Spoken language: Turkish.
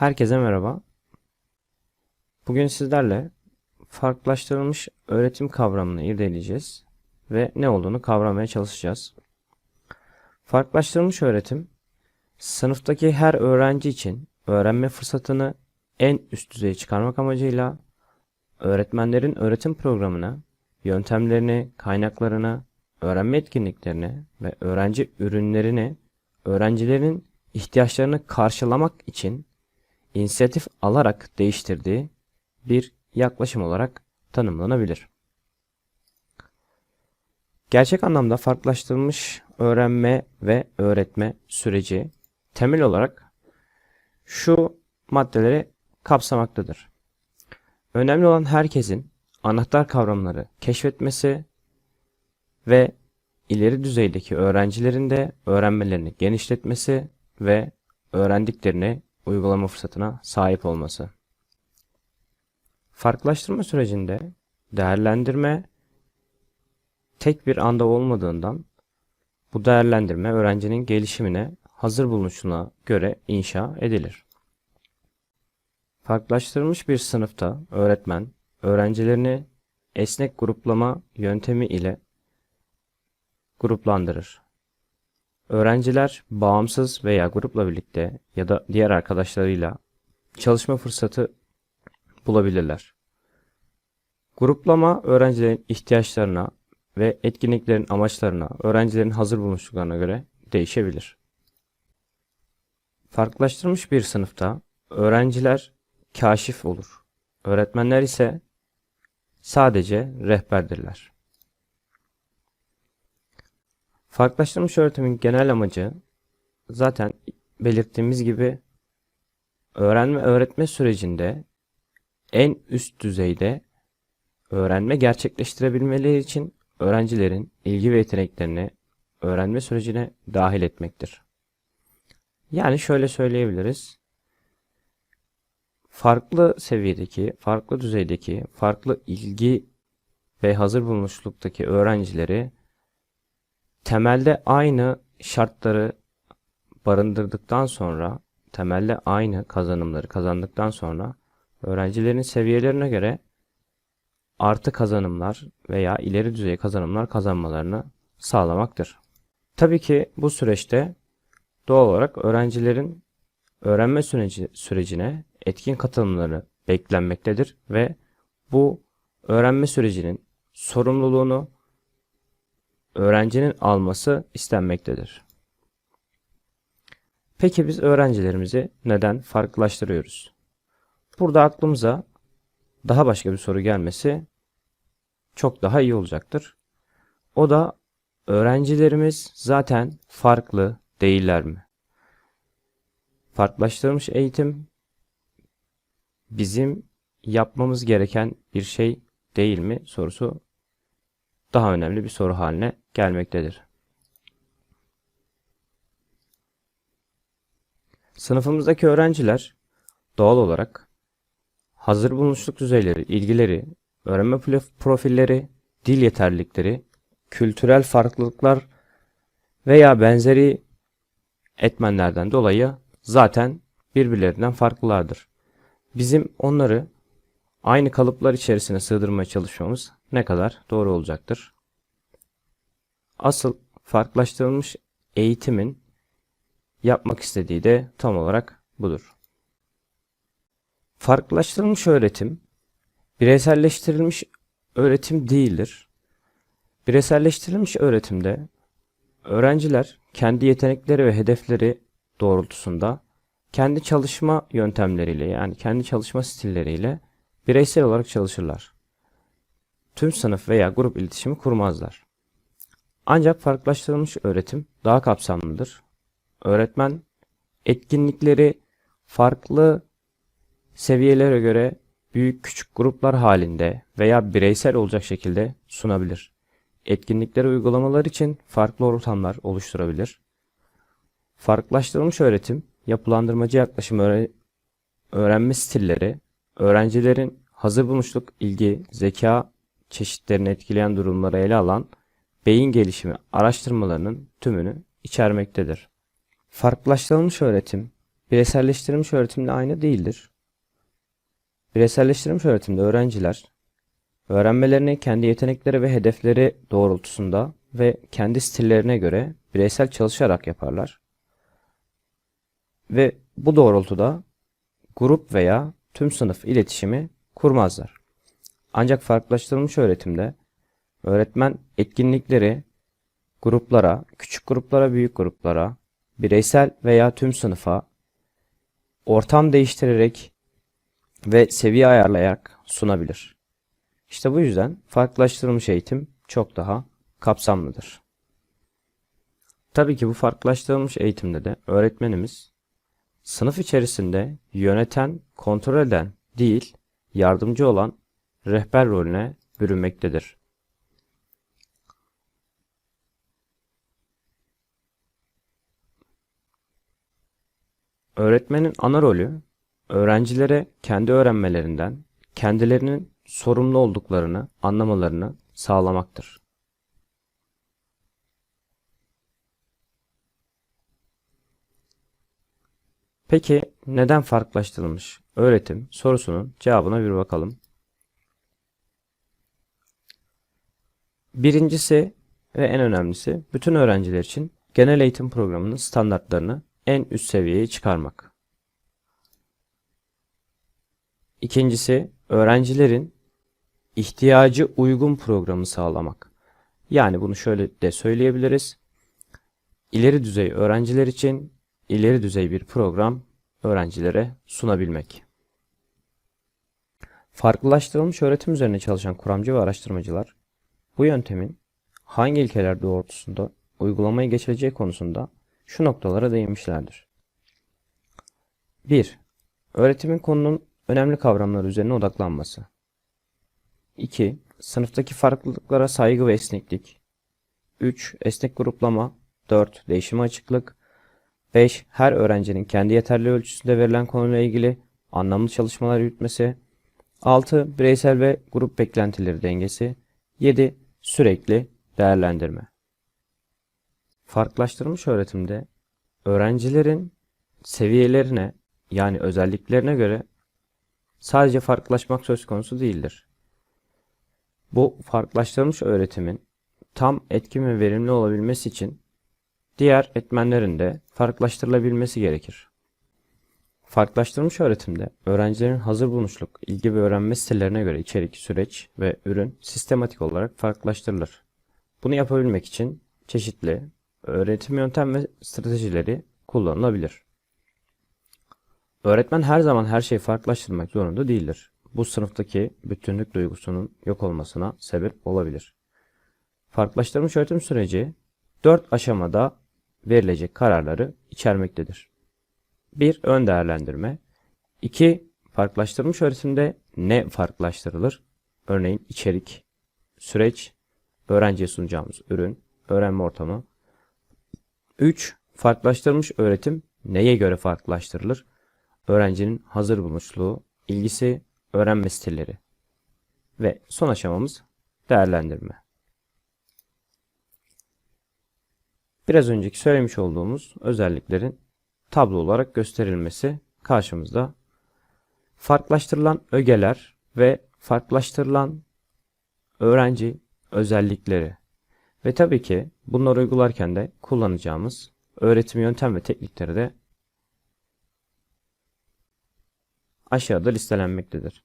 Herkese merhaba. Bugün sizlerle farklılaştırılmış öğretim kavramını irdeleyeceğiz ve ne olduğunu kavramaya çalışacağız. Farklılaştırılmış öğretim, sınıftaki her öğrenci için öğrenme fırsatını en üst düzeye çıkarmak amacıyla öğretmenlerin öğretim programına, yöntemlerini, kaynaklarını, öğrenme etkinliklerini ve öğrenci ürünlerini öğrencilerin ihtiyaçlarını karşılamak için inisiyatif alarak değiştirdiği bir yaklaşım olarak tanımlanabilir. Gerçek anlamda farklılaştırılmış öğrenme ve öğretme süreci temel olarak şu maddeleri kapsamaktadır. Önemli olan herkesin anahtar kavramları keşfetmesi ve ileri düzeydeki öğrencilerin de öğrenmelerini genişletmesi ve öğrendiklerini uygulama fırsatına sahip olması. Farklılaştırma sürecinde değerlendirme tek bir anda olmadığından bu değerlendirme öğrencinin gelişimine hazır bulunuşuna göre inşa edilir. Farklılaştırılmış bir sınıfta öğretmen öğrencilerini esnek gruplama yöntemi ile gruplandırır. Öğrenciler bağımsız veya grupla birlikte ya da diğer arkadaşlarıyla çalışma fırsatı bulabilirler. Gruplama öğrencilerin ihtiyaçlarına ve etkinliklerin amaçlarına, öğrencilerin hazır bulunuşluklarına göre değişebilir. Farklılaştırılmış bir sınıfta öğrenciler kaşif olur. Öğretmenler ise sadece rehberdirler. Farklılaştırılmış öğretimin genel amacı zaten belirttiğimiz gibi öğrenme öğretme sürecinde en üst düzeyde öğrenme gerçekleştirebilmeleri için öğrencilerin ilgi ve yeteneklerini öğrenme sürecine dahil etmektir. Yani şöyle söyleyebiliriz. Farklı seviyedeki, farklı düzeydeki, farklı ilgi ve hazır bulunuşluktaki öğrencileri temelde aynı şartları barındırdıktan sonra, temelde aynı kazanımları kazandıktan sonra öğrencilerin seviyelerine göre artı kazanımlar veya ileri düzey kazanımlar kazanmalarını sağlamaktır. Tabii ki bu süreçte doğal olarak öğrencilerin öğrenme süreci, sürecine etkin katılımları beklenmektedir ve bu öğrenme sürecinin sorumluluğunu öğrencinin alması istenmektedir. Peki biz öğrencilerimizi neden farklılaştırıyoruz? Burada aklımıza daha başka bir soru gelmesi çok daha iyi olacaktır. O da öğrencilerimiz zaten farklı değiller mi? Farklılaştırılmış eğitim bizim yapmamız gereken bir şey değil mi sorusu daha önemli bir soru haline gelmektedir. Sınıfımızdaki öğrenciler doğal olarak hazır bulunuşluk düzeyleri, ilgileri, öğrenme profilleri, dil yeterlilikleri, kültürel farklılıklar veya benzeri etmenlerden dolayı zaten birbirlerinden farklılardır. Bizim onları aynı kalıplar içerisine sığdırmaya çalışmamız ne kadar doğru olacaktır? Asıl farklılaştırılmış eğitimin yapmak istediği de tam olarak budur. Farklılaştırılmış öğretim bireyselleştirilmiş öğretim değildir. Bireyselleştirilmiş öğretimde öğrenciler kendi yetenekleri ve hedefleri doğrultusunda kendi çalışma yöntemleriyle yani kendi çalışma stilleriyle bireysel olarak çalışırlar. Tüm sınıf veya grup iletişimi kurmazlar. Ancak farklılaştırılmış öğretim daha kapsamlıdır. Öğretmen etkinlikleri farklı seviyelere göre büyük küçük gruplar halinde veya bireysel olacak şekilde sunabilir. Etkinlikleri uygulamalar için farklı ortamlar oluşturabilir. Farklılaştırılmış öğretim, yapılandırmacı yaklaşım öğrenme stilleri, öğrencilerin hazır bulmuşluk, ilgi, zeka çeşitlerini etkileyen durumları ele alan beyin gelişimi araştırmalarının tümünü içermektedir. Farklılaştırılmış öğretim, bireyselleştirilmiş öğretimle aynı değildir. Bireyselleştirilmiş öğretimde öğrenciler öğrenmelerini kendi yetenekleri ve hedefleri doğrultusunda ve kendi stillerine göre bireysel çalışarak yaparlar. Ve bu doğrultuda grup veya tüm sınıf iletişimi kurmazlar. Ancak farklılaştırılmış öğretimde öğretmen etkinlikleri gruplara, küçük gruplara, büyük gruplara, bireysel veya tüm sınıfa ortam değiştirerek ve seviye ayarlayarak sunabilir. İşte bu yüzden farklılaştırılmış eğitim çok daha kapsamlıdır. Tabii ki bu farklılaştırılmış eğitimde de öğretmenimiz sınıf içerisinde yöneten, kontrol eden değil, yardımcı olan rehber rolüne bürünmektedir. Öğretmenin ana rolü öğrencilere kendi öğrenmelerinden kendilerinin sorumlu olduklarını anlamalarını sağlamaktır. Peki neden farklılaştırılmış öğretim sorusunun cevabına bir bakalım. Birincisi ve en önemlisi bütün öğrenciler için genel eğitim programının standartlarını en üst seviyeye çıkarmak. İkincisi öğrencilerin ihtiyacı uygun programı sağlamak. Yani bunu şöyle de söyleyebiliriz. İleri düzey öğrenciler için ileri düzey bir program öğrencilere sunabilmek. Farklılaştırılmış öğretim üzerine çalışan kuramcı ve araştırmacılar bu yöntemin hangi ilkeler doğrultusunda uygulamaya geçileceği konusunda şu noktalara değinmişlerdir. 1. Öğretimin konunun önemli kavramları üzerine odaklanması. 2. Sınıftaki farklılıklara saygı ve esneklik. 3. Esnek gruplama. 4. Değişime açıklık. 5. Her öğrencinin kendi yeterli ölçüsünde verilen konuyla ilgili anlamlı çalışmalar yürütmesi. 6. Bireysel ve grup beklentileri dengesi. 7. Sürekli değerlendirme. Farklılaştırılmış öğretimde öğrencilerin seviyelerine yani özelliklerine göre sadece farklılaşmak söz konusu değildir. Bu farklılaştırılmış öğretimin tam etkin ve verimli olabilmesi için diğer etmenlerin de farklılaştırılabilmesi gerekir. Farklılaştırılmış öğretimde öğrencilerin hazır bulunuşluk, ilgi ve öğrenme stillerine göre içerik, süreç ve ürün sistematik olarak farklılaştırılır. Bunu yapabilmek için çeşitli öğretim yöntem ve stratejileri kullanılabilir. Öğretmen her zaman her şeyi farklılaştırmak zorunda değildir. Bu sınıftaki bütünlük duygusunun yok olmasına sebep olabilir. Farklılaştırılmış öğretim süreci 4 aşamada verilecek kararları içermektedir. 1. Ön değerlendirme 2. Farklılaştırılmış öğretimde ne farklılaştırılır? Örneğin içerik, süreç, öğrenciye sunacağımız ürün, öğrenme ortamı. 3. Farklılaştırılmış öğretim neye göre farklılaştırılır? Öğrencinin hazır bulunuşluğu, ilgisi, öğrenme stilleri. Ve son aşamamız değerlendirme. Biraz önceki söylemiş olduğumuz özelliklerin tablo olarak gösterilmesi karşımızda. Farklılaştırılan ögeler ve farklılaştırılan öğrenci özellikleri ve tabii ki bunları uygularken de kullanacağımız öğretim yöntem ve teknikleri de aşağıda listelenmektedir.